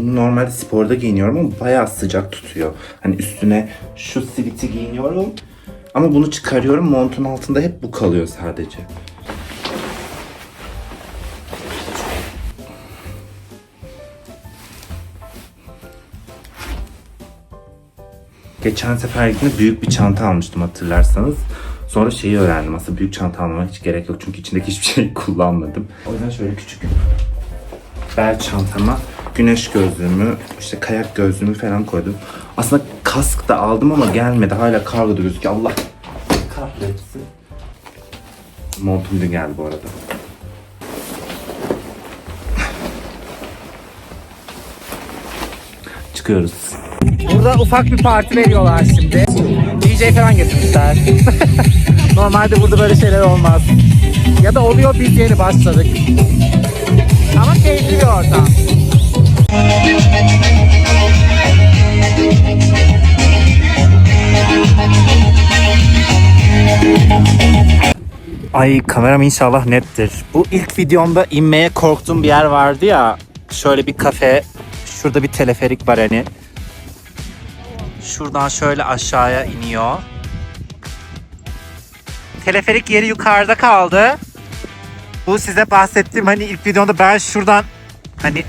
Normalde sporda giyiniyorum ama bayağı sıcak tutuyor. Hani üstüne şu siviti giyiniyorum. Ama bunu çıkarıyorum montun altında hep bu kalıyor sadece. Geçen sefer gittiğimde büyük bir çanta almıştım hatırlarsanız. Sonra şeyi öğrendim aslında büyük çanta almama hiç gerek yok çünkü içindeki hiçbir şey kullanmadım. O yüzden şöyle küçük bel çantama güneş gözlüğümü, işte kayak gözlüğümü falan koydum. Aslında kask da aldım ama gelmedi. Hala kargoda gözüküyor. Allah kahretsin. Montum dün geldi bu arada. Çıkıyoruz. Burada ufak bir parti veriyorlar şimdi. DJ falan getirmişler. Normalde burada böyle şeyler olmaz. Ya da oluyor biz yeni başladık. Ama keyifli bir ortam. Ay kameram inşallah nettir. Bu ilk videomda inmeye korktuğum bir yer vardı ya. Şöyle bir kafe. Şurada bir teleferik var hani. Şuradan şöyle aşağıya iniyor. Teleferik yeri yukarıda kaldı. Bu size bahsettiğim hani ilk videomda ben şuradan hani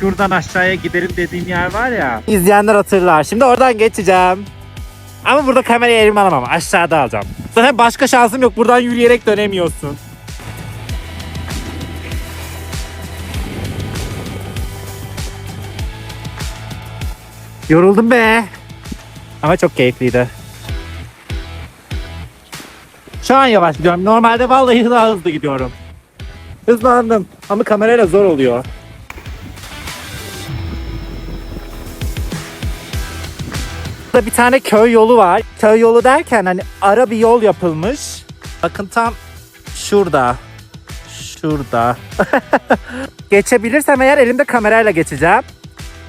şuradan aşağıya giderim dediğim yer var ya. İzleyenler hatırlar. Şimdi oradan geçeceğim. Ama burada kamerayı elime alamam. Aşağıda alacağım. Zaten başka şansım yok. Buradan yürüyerek dönemiyorsun. Yoruldum be. Ama çok keyifliydi. Şu an yavaş gidiyorum. Normalde vallahi daha hızlı gidiyorum. Hızlandım. Ama kamerayla zor oluyor. Burada bir tane köy yolu var. Köy yolu derken hani ara bir yol yapılmış. Bakın tam şurada. Şurada. Geçebilirsem eğer elimde kamerayla geçeceğim.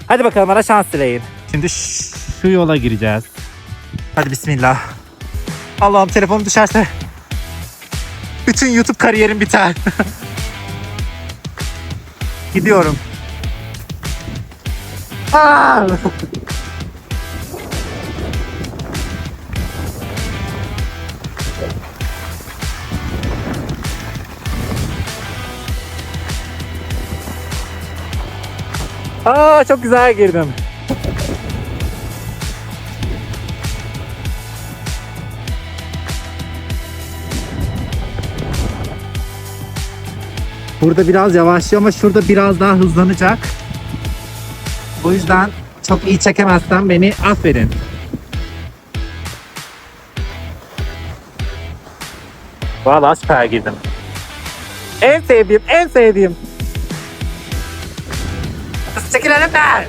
Hadi bakalım bana şans dileyin. Şimdi şu yola gireceğiz. Hadi bismillah. Allah'ım telefonum düşerse bütün YouTube kariyerim biter. Gidiyorum. Aa! Aa çok güzel girdim. Burada biraz yavaşlıyor ama şurada biraz daha hızlanacak. O yüzden çok iyi çekemezsem beni affedin. Valla süper girdim. En sevdiğim, en sevdiğim. Kız çekil önümden.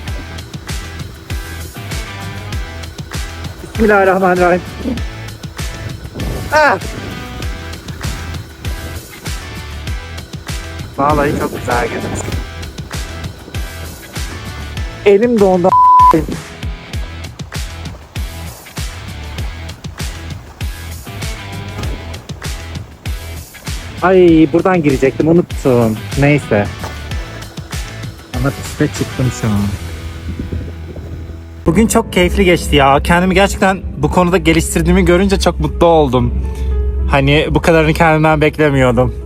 Bismillahirrahmanirrahim. Ah. Vallahi çok güzel girdim. Elim dondu. Ay buradan girecektim unuttum. Neyse. Ama piste çıktım şu an. Bugün çok keyifli geçti ya. Kendimi gerçekten bu konuda geliştirdiğimi görünce çok mutlu oldum. Hani bu kadarını kendimden beklemiyordum.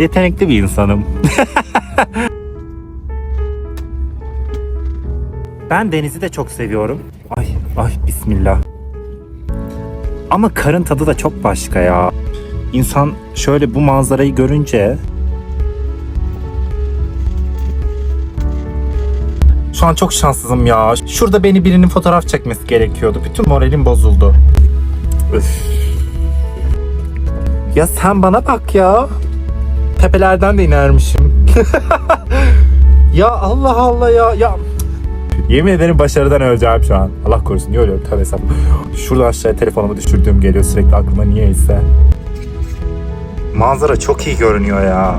Yetenekli bir insanım. ben denizi de çok seviyorum. Ay ay bismillah. Ama karın tadı da çok başka ya. İnsan şöyle bu manzarayı görünce Şu an çok şanssızım ya. Şurada beni birinin fotoğraf çekmesi gerekiyordu. Bütün moralim bozuldu. Üf. Ya sen bana bak ya. Tepelerden de inermişim. ya Allah Allah ya. Ya Yemin ederim başarıdan öleceğim şu an. Allah korusun niye ölüyorum tabi hesap. Şurada aşağıya telefonumu düşürdüğüm geliyor sürekli aklıma niyeyse. Manzara çok iyi görünüyor ya.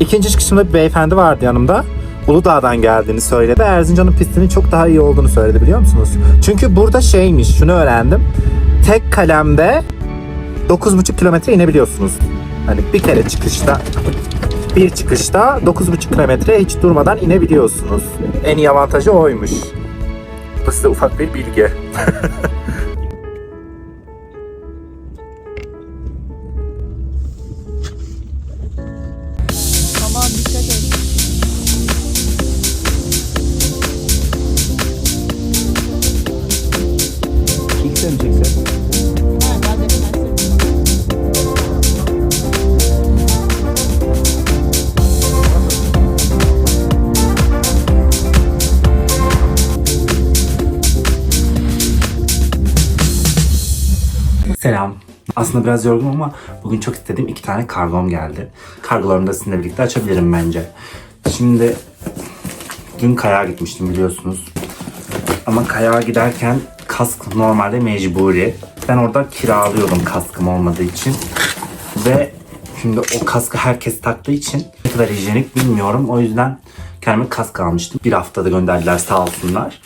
İkinci çıkışımda bir beyefendi vardı yanımda. Uludağ'dan geldiğini söyledi. Erzincan'ın pistinin çok daha iyi olduğunu söyledi biliyor musunuz? Çünkü burada şeymiş, şunu öğrendim. Tek kalemde 9,5 kilometre inebiliyorsunuz. Hani bir kere çıkışta bir çıkışta 9,5 kilometre hiç durmadan inebiliyorsunuz. En iyi avantajı oymuş. Bu size ufak bir bilgi. Aslında biraz yorgunum ama bugün çok istediğim iki tane kargom geldi. Kargolarımı da sizinle birlikte açabilirim bence. Şimdi dün kayağa gitmiştim biliyorsunuz. Ama kayağa giderken kask normalde mecburi. Ben orada kiralıyordum kaskım olmadığı için. Ve şimdi o kaskı herkes taktığı için ne kadar hijyenik bilmiyorum. O yüzden kendime kask almıştım. Bir haftada gönderdiler sağ olsunlar.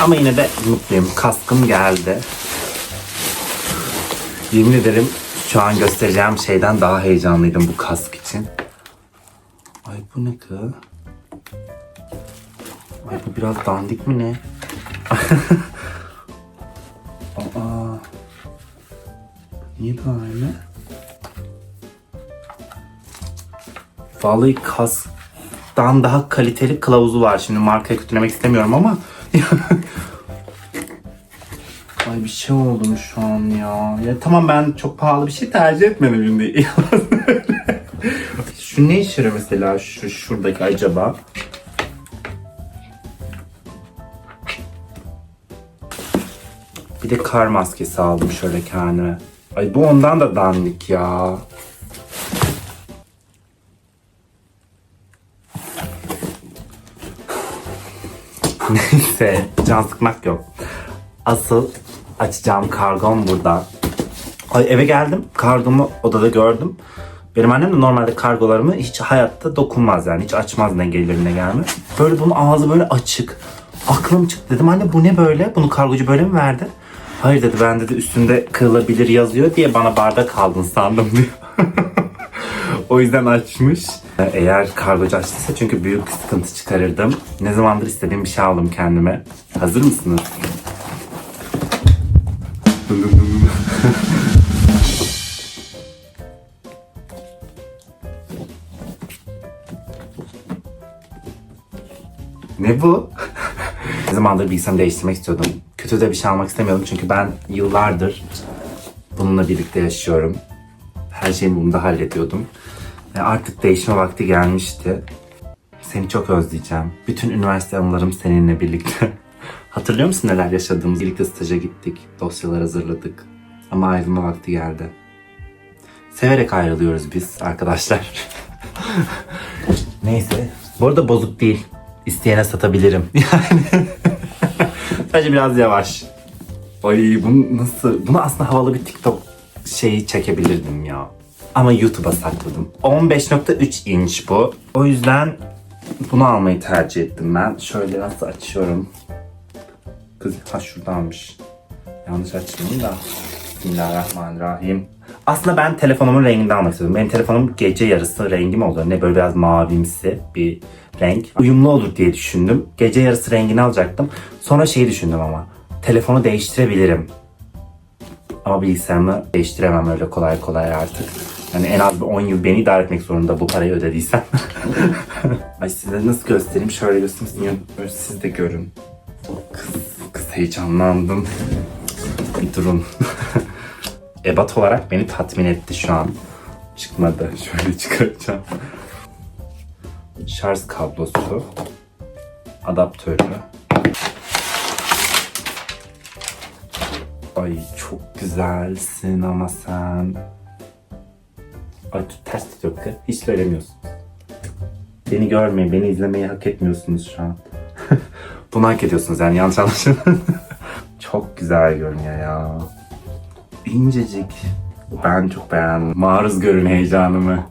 Ama yine de mutluyum. Kaskım geldi. Yemin ederim şu an göstereceğim şeyden daha heyecanlıydım bu kask için. Ay bu ne kız? Ay bu biraz dandik mi ne? Aa. Niye böyle? Vallahi kasktan daha kaliteli kılavuzu var. Şimdi markayı kötülemek istemiyorum ama Ay bir şey oldum şu an ya. Ya tamam ben çok pahalı bir şey tercih etmedim şimdi. şu ne işe mesela şu şuradaki acaba? Bir de kar maskesi aldım şöyle kendime. Ay bu ondan da dandik ya. Neyse can sıkmak yok. Asıl açacağım kargom burada. Ay eve geldim. Kargomu odada gördüm. Benim annem de normalde kargolarımı hiç hayatta dokunmaz yani. Hiç açmaz ne gelir gelmez. Böyle bunun ağzı böyle açık. Aklım çıktı dedim anne bu ne böyle? Bunu kargocu böyle mi verdi? Hayır dedi ben dedi üstünde kırılabilir yazıyor diye bana bardak aldın sandım diyor. o yüzden açmış. Eğer kargocu açtıysa çünkü büyük sıkıntı çıkarırdım. Ne zamandır istediğim bir şey aldım kendime. Hazır mısınız? Zamandır bilgisayarımı değiştirmek istiyordum. Kötü de bir şey almak istemiyordum çünkü ben yıllardır bununla birlikte yaşıyorum. Her şeyimi bunda hallediyordum. Ve artık değişme vakti gelmişti. Seni çok özleyeceğim. Bütün üniversite anılarım seninle birlikte. Hatırlıyor musun neler yaşadığımız? Birlikte staja gittik, dosyalar hazırladık. Ama ayrılma vakti geldi. Severek ayrılıyoruz biz arkadaşlar. Neyse. Bu arada bozuk değil. İsteyene satabilirim. Yani. Sadece biraz yavaş. Ay bunu nasıl? Bunu aslında havalı bir TikTok şeyi çekebilirdim ya. Ama YouTube'a sakladım. 15.3 inç bu. O yüzden bunu almayı tercih ettim ben. Şöyle nasıl açıyorum? Kız ha şuradanmış. Yanlış açmayayım da. Bismillahirrahmanirrahim. Aslında ben telefonumun rengini almak istedim. Benim telefonum gece yarısı rengi mi oluyor? Ne böyle biraz mavimsi bir renk. Uyumlu olur diye düşündüm. Gece yarısı rengini alacaktım. Sonra şeyi düşündüm ama. Telefonu değiştirebilirim. Ama bilgisayarımı değiştiremem öyle kolay kolay artık. Yani en az bir 10 yıl beni idare etmek zorunda bu parayı ödediysem. Ay size nasıl göstereyim? Şöyle göstereyim. Siz de görün. Kız, kız heyecanlandım. Bir durun. Ebat olarak beni tatmin etti şu an. Çıkmadı. Şöyle çıkaracağım. Şarj kablosu. Adaptörü. Ay çok güzelsin ama sen. Ay ters tutuyor kız. Hiç söylemiyorsun. Beni görmeyin, beni izlemeyi hak etmiyorsunuz şu an. Bunu hak ediyorsunuz yani yanlış anlaşılmasın. çok güzel görünüyor ya incecik. Ben çok beğendim. Maruz görün heyecanımı.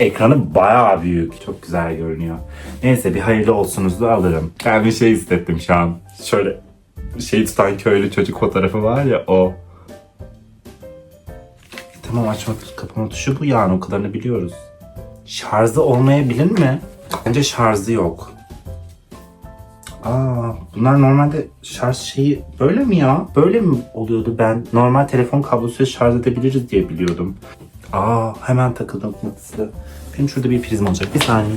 Ekranı bayağı büyük. Çok güzel görünüyor. Neyse bir hayırlı olsunuzlu alırım. Yani şey hissettim şu an. Şöyle şey tutan köylü çocuk fotoğrafı var ya o. Tamam açma kapama tuşu bu yani o kadarını biliyoruz. Şarjı olmayabilir mi? Bence şarjı yok. Aa, bunlar normalde şarj şeyi böyle mi ya? Böyle mi oluyordu ben? Normal telefon kablosuyla şarj edebiliriz diye biliyordum. Aa, hemen takıldı mıknatıslı. Benim şurada bir prizm olacak. Bir saniye.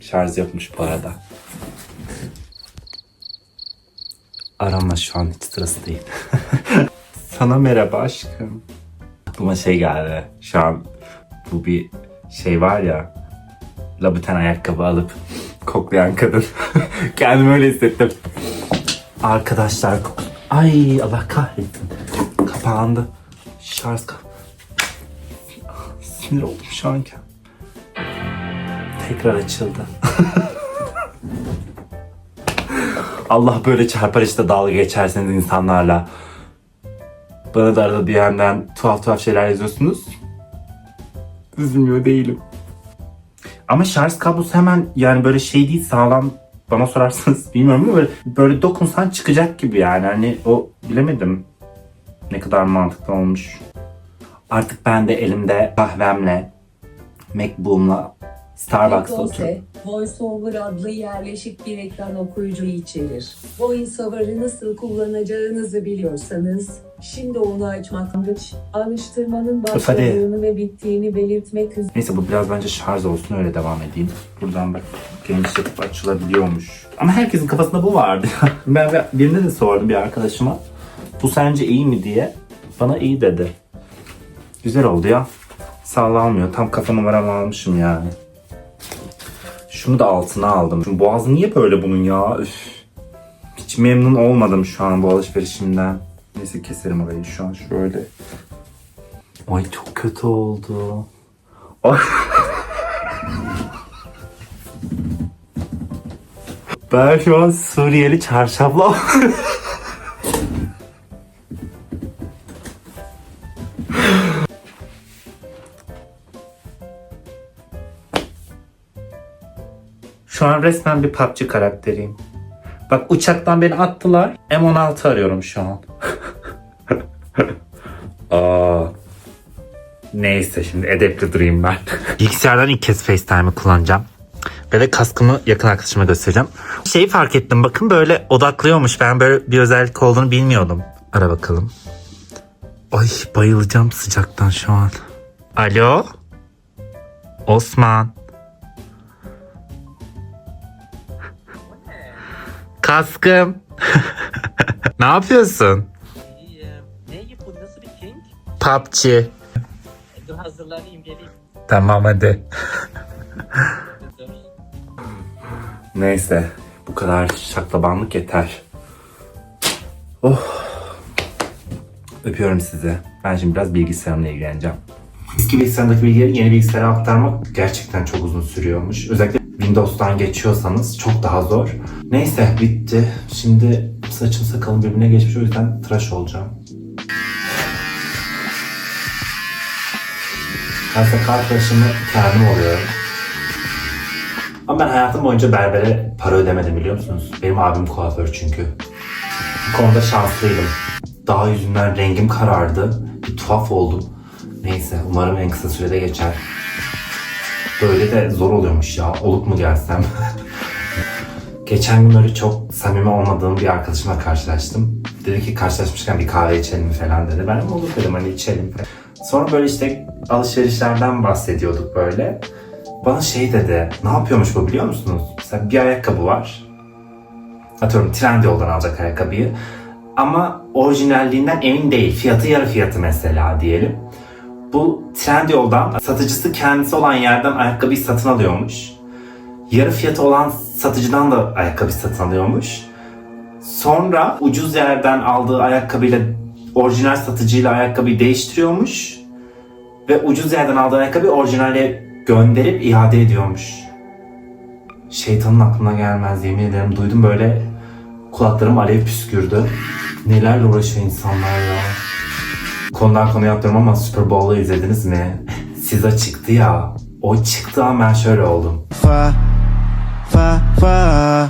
Şarj yapmış bu arada. Arama şu an hiç sırası değil. Sana merhaba aşkım. Aklıma şey geldi. Şu an bu bir şey var ya. Labuten ayakkabı alıp koklayan kadın. Kendimi öyle hissettim. Arkadaşlar Ay Allah kahretsin. Kapandı. Şarj kap. Sinir oldum şu an kendim. Tekrar açıldı. Allah böyle çarpar işte dalga geçerseniz insanlarla. Bana da arada yandan tuhaf tuhaf şeyler yazıyorsunuz. Üzülmüyor değilim. Ama şarj kablosu hemen yani böyle şey değil sağlam bana sorarsanız bilmiyorum ama böyle, böyle dokunsan çıkacak gibi yani hani o bilemedim ne kadar mantıklı olmuş. Artık ben de elimde kahvemle Macbook'umla Starbucks'ta. Voice VoiceOver adlı yerleşik bir ekran okuyucu içerir. VoiceOver'ı nasıl kullanacağınızı biliyorsanız, şimdi onu açmak amaç, alıştırmanın başladığını ve bittiğini belirtmek üzere Neyse bu biraz bence şarj olsun öyle devam edeyim. Buradan bak geniş yapıp açılabiliyormuş. Ama herkesin kafasında bu vardı. ben bir- birine de sordum bir arkadaşıma. Bu sence iyi mi diye. Bana iyi dedi. Güzel oldu ya. Sağlamıyor. Tam kafa numaramı almışım yani. Şunu da altına aldım. Şu boğazı niye böyle bunun ya? Üf. Hiç memnun olmadım şu an bu alışverişimden. Neyse keserim orayı şu an şöyle. Ay çok kötü oldu. Ay. Ben şu an Suriyeli çarşafla Şu an resmen bir PUBG karakteriyim. Bak uçaktan beni attılar. M16 arıyorum şu an. Aa. Neyse şimdi edepli durayım ben. Bilgisayardan ilk kez FaceTime'ı kullanacağım. Ve de kaskımı yakın arkadaşıma göstereceğim. Şeyi fark ettim bakın böyle odaklıyormuş. Ben böyle bir özellik olduğunu bilmiyordum. Ara bakalım. Ay bayılacağım sıcaktan şu an. Alo? Osman. Kaskım. ne yapıyorsun? İyiyim. Ne bu nasıl bir king? PUBG. Dur hazırlanayım geleyim. Tamam hadi. Neyse bu kadar şaklabanlık yeter. Oh. Öpüyorum sizi. Ben şimdi biraz bilgisayarımla ilgileneceğim. Eski bilgisayarımdaki bilgileri yeni bilgisayara aktarmak gerçekten çok uzun sürüyormuş. Özellikle Windows'tan geçiyorsanız çok daha zor. Neyse bitti. Şimdi saçım sakalım birbirine geçmiş o yüzden tıraş olacağım. Ben sakal tıraşımı kendim oluyorum. Ama ben hayatım boyunca berbere para ödemedim biliyor musunuz? Benim abim kuaför çünkü. Bu konuda şanslıydım. Daha yüzünden rengim karardı. Bir tuhaf oldum. Neyse umarım en kısa sürede geçer. Böyle de zor oluyormuş ya. Olup mu gelsem? Geçen gün böyle çok samimi olmadığım bir arkadaşımla karşılaştım. Dedi ki karşılaşmışken bir kahve içelim falan dedi. Ben olur dedim hani içelim. Sonra böyle işte alışverişlerden bahsediyorduk böyle. Bana şey dedi, ne yapıyormuş bu biliyor musunuz? Mesela bir ayakkabı var. Atıyorum Trendyol'dan alacak ayakkabıyı. Ama orijinalliğinden emin değil. Fiyatı yarı fiyatı mesela diyelim. Bu Trendyol'dan satıcısı kendisi olan yerden ayakkabıyı satın alıyormuş. Yarı fiyatı olan satıcıdan da ayakkabı satın alıyormuş. Sonra ucuz yerden aldığı ayakkabıyla orijinal satıcıyla ayakkabıyı değiştiriyormuş. Ve ucuz yerden aldığı ayakkabıyı orijinale gönderip iade ediyormuş. Şeytanın aklına gelmez yemin ederim. Duydum böyle kulaklarım alev püskürdü. Nelerle uğraşıyor insanlar ya. Konudan konuya atlıyorum ama Super Bowl'u izlediniz mi? Size çıktı ya. O çıktığı an ben şöyle oldum. fa fa fa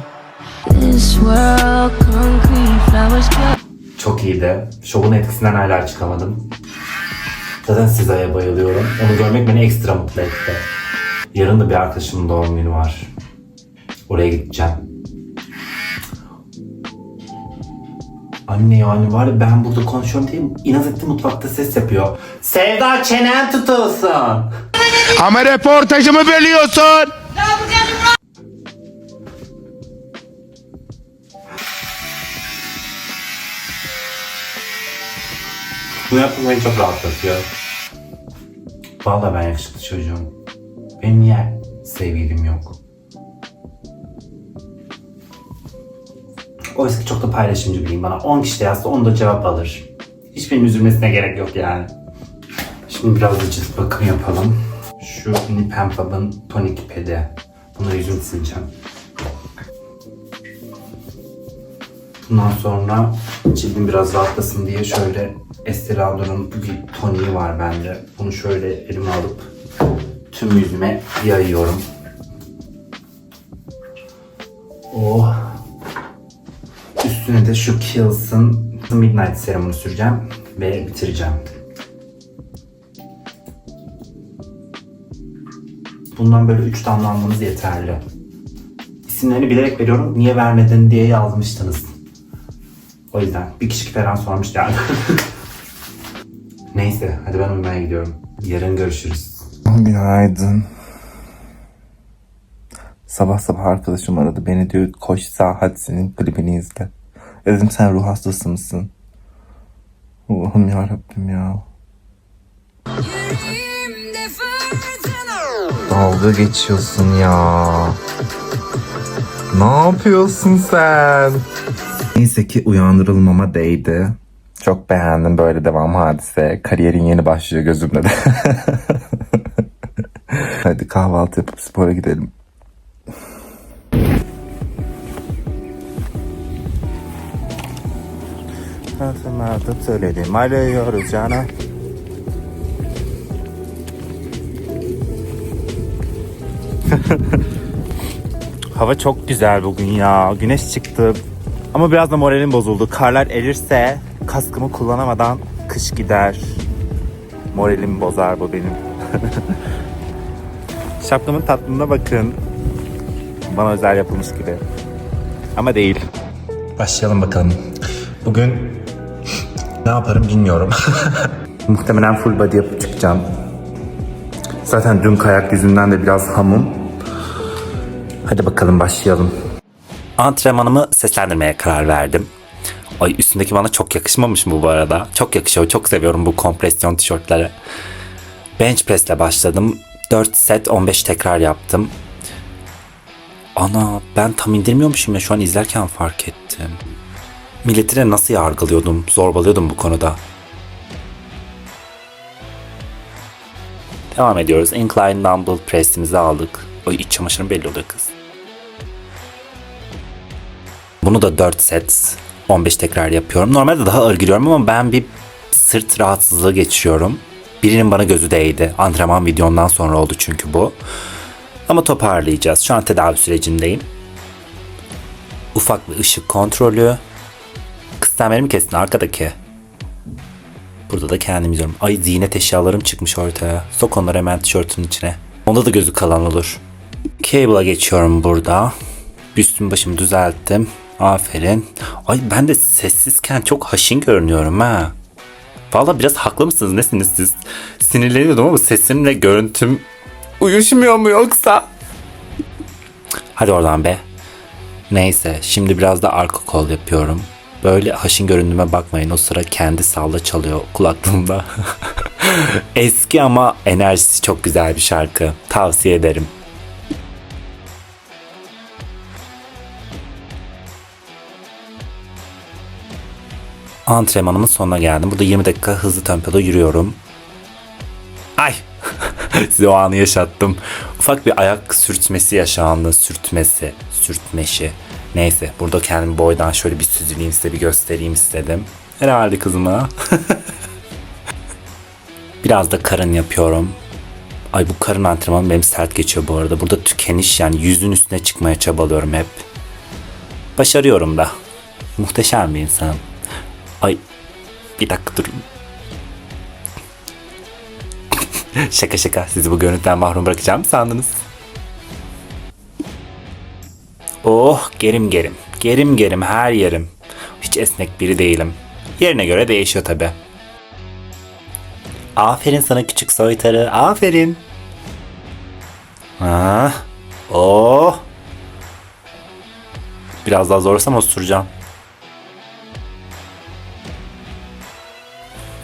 This world, concrete flowers grow. Çok iyiydi. Şovun etkisinden hala çıkamadım. Zaten Siza'ya bayılıyorum. Onu görmek beni ekstra mutlu etti. Yarın da bir arkadaşımın doğum günü var. Oraya gideceğim. Anne yani var ya ben burada konuşuyorum diye inat etti mutfakta ses yapıyor. Sevda çenen tutulsun. Ama reportajımı bölüyorsun. Bu yapım beni çok rahatlatıyor. Vallahi ben yakışıklı çocuğum. Benim niye sevgilim yok? Oysa ki çok da paylaşımcı biriyim. Bana 10 kişi de yazsa 10 da cevap alır. Hiçbirinin üzülmesine gerek yok yani. Şimdi biraz da cilt bakım yapalım. Şu Nip and Pub'ın tonik pedi. Bunu yüzümü sileceğim. Bundan sonra cildim biraz rahatlasın diye şöyle Estee Lauder'ın bir toniği var bende. Bunu şöyle elime alıp tüm yüzüme yayıyorum. Oh. Üstüne de şu Kiehl's'ın Midnight serumunu süreceğim ve bitireceğim. Bundan böyle 3 damla almanız yeterli. İsimlerini bilerek veriyorum. Niye vermedin diye yazmıştınız. O yüzden bir kişi falan sormuş yani. Neyse hadi ben uyumaya gidiyorum. Yarın görüşürüz. Günaydın. Sabah sabah arkadaşım aradı. Beni diyor koş Sahat senin klibini izle. Dedim sen ruh hastası mısın? Allah'ım ya Rabbim ya. Dalga geçiyorsun ya. Ne yapıyorsun sen? Neyse ki uyandırılmama değdi. Çok beğendim böyle devam hadise. Kariyerin yeni başlıyor gözümde de. Hadi kahvaltı yapıp spora gidelim. Hatırladım söyledim. Arıyoruz cana. Hava çok güzel bugün ya. Güneş çıktı. Ama biraz da moralim bozuldu. Karlar erirse kaskımı kullanamadan kış gider. Moralimi bozar bu benim. Şapkamın tatlılığına bakın. Bana özel yapılmış gibi. Ama değil. Başlayalım bakalım. Bugün ne yaparım bilmiyorum. Muhtemelen full body yapıp çıkacağım. Zaten dün kayak yüzünden de biraz hamum. Hadi bakalım başlayalım. Antrenmanımı seslendirmeye karar verdim. Ay üstündeki bana çok yakışmamış mı bu arada? Çok yakışıyor. Çok seviyorum bu kompresyon tişörtleri. Bench press ile başladım. 4 set 15 tekrar yaptım. Ana ben tam indirmiyormuşum ya şu an izlerken fark ettim. Milleti de nasıl yargılıyordum, zorbalıyordum bu konuda. Devam ediyoruz. Incline dumbbell press'imizi aldık. Ay iç çamaşırım belli oluyor kız. Bunu da 4 set 15 tekrar yapıyorum. Normalde daha ağır giriyorum ama ben bir sırt rahatsızlığı geçiriyorum. Birinin bana gözü değdi. Antrenman videondan sonra oldu çünkü bu. Ama toparlayacağız. Şu an tedavi sürecindeyim. Ufak bir ışık kontrolü. Kıstemlerimi kestin arkadaki. Burada da kendim izliyorum. Ay ziynet eşyalarım çıkmış ortaya. Sok onları hemen tişörtün içine. Onda da gözü kalan olur. Cable'a geçiyorum burada. Üstümü başımı düzelttim. Aferin. Ay ben de sessizken çok haşin görünüyorum ha. Valla biraz haklı mısınız? Nesiniz siz? Sinirleniyordum ama sesimle görüntüm uyuşmuyor mu yoksa? Hadi oradan be. Neyse şimdi biraz da arka kol yapıyorum. Böyle haşin göründüğüme bakmayın. O sıra kendi salla çalıyor kulaklığımda. Eski ama enerjisi çok güzel bir şarkı. Tavsiye ederim. Antrenmanımın sonuna geldim. Burada 20 dakika hızlı tempoda yürüyorum. Ay! Size o anı yaşattım. Ufak bir ayak sürtmesi yaşandı. Sürtmesi, sürtmeşi. Neyse burada kendimi boydan şöyle bir süzüleyim size bir göstereyim istedim. Herhalde kızıma. Biraz da karın yapıyorum. Ay bu karın antrenmanı benim sert geçiyor bu arada. Burada tükeniş yani yüzün üstüne çıkmaya çabalıyorum hep. Başarıyorum da. Muhteşem bir insanım. Ay bir dakika durun. şaka şaka sizi bu görüntüden mahrum bırakacağım sandınız? Oh gerim gerim. Gerim gerim her yerim. Hiç esnek biri değilim. Yerine göre değişiyor tabi. Aferin sana küçük soytarı. Aferin. Ha. Oh. Biraz daha zorsam osuracağım.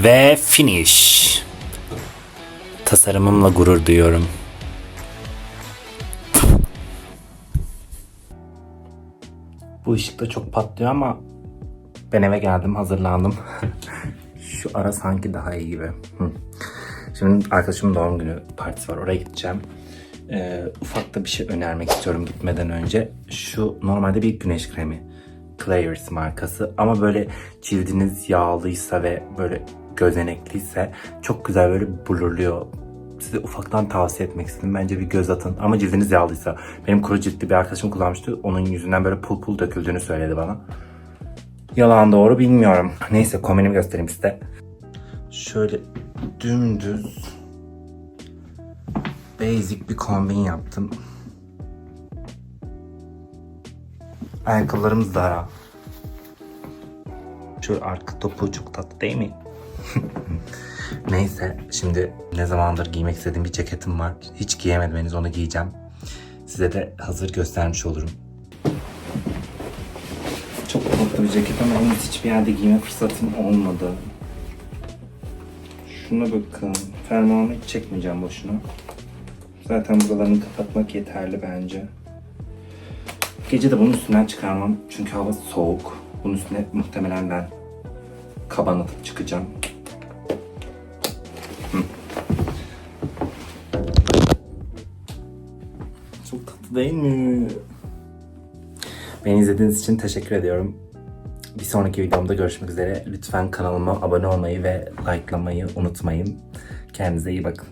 Ve finish. Tasarımımla gurur duyuyorum. Bu ışık da çok patlıyor ama ben eve geldim hazırlandım. Şu ara sanki daha iyi gibi. Hı. Şimdi arkadaşımın doğum günü partisi var oraya gideceğim. Ee, ufak da bir şey önermek istiyorum gitmeden önce. Şu normalde bir güneş kremi. Claire's markası ama böyle cildiniz yağlıysa ve böyle gözenekliyse çok güzel böyle blurluyor. Size ufaktan tavsiye etmek istedim. Bence bir göz atın. Ama cildiniz yağlıysa. Benim kuru ciltli bir arkadaşım kullanmıştı. Onun yüzünden böyle pul pul döküldüğünü söyledi bana. Yalan doğru bilmiyorum. Neyse kombinimi göstereyim size. Şöyle dümdüz basic bir kombin yaptım. Ayakkabılarım Zara. Şu arka topu çok tatlı değil mi? Neyse şimdi ne zamandır giymek istediğim bir ceketim var. Hiç giyemedim onu giyeceğim. Size de hazır göstermiş olurum. Çok tatlı bir ceket ama henüz hiçbir yerde giyme fırsatım olmadı. Şuna bakın. Fermuarını hiç çekmeyeceğim boşuna. Zaten buralarını kapatmak yeterli bence. Gece de bunun üstünden çıkarmam çünkü hava soğuk. Bunun üstüne muhtemelen ben kaban atıp çıkacağım. Değil mi? Beni izlediğiniz için teşekkür ediyorum. Bir sonraki videomda görüşmek üzere. Lütfen kanalıma abone olmayı ve likelamayı unutmayın. Kendinize iyi bakın.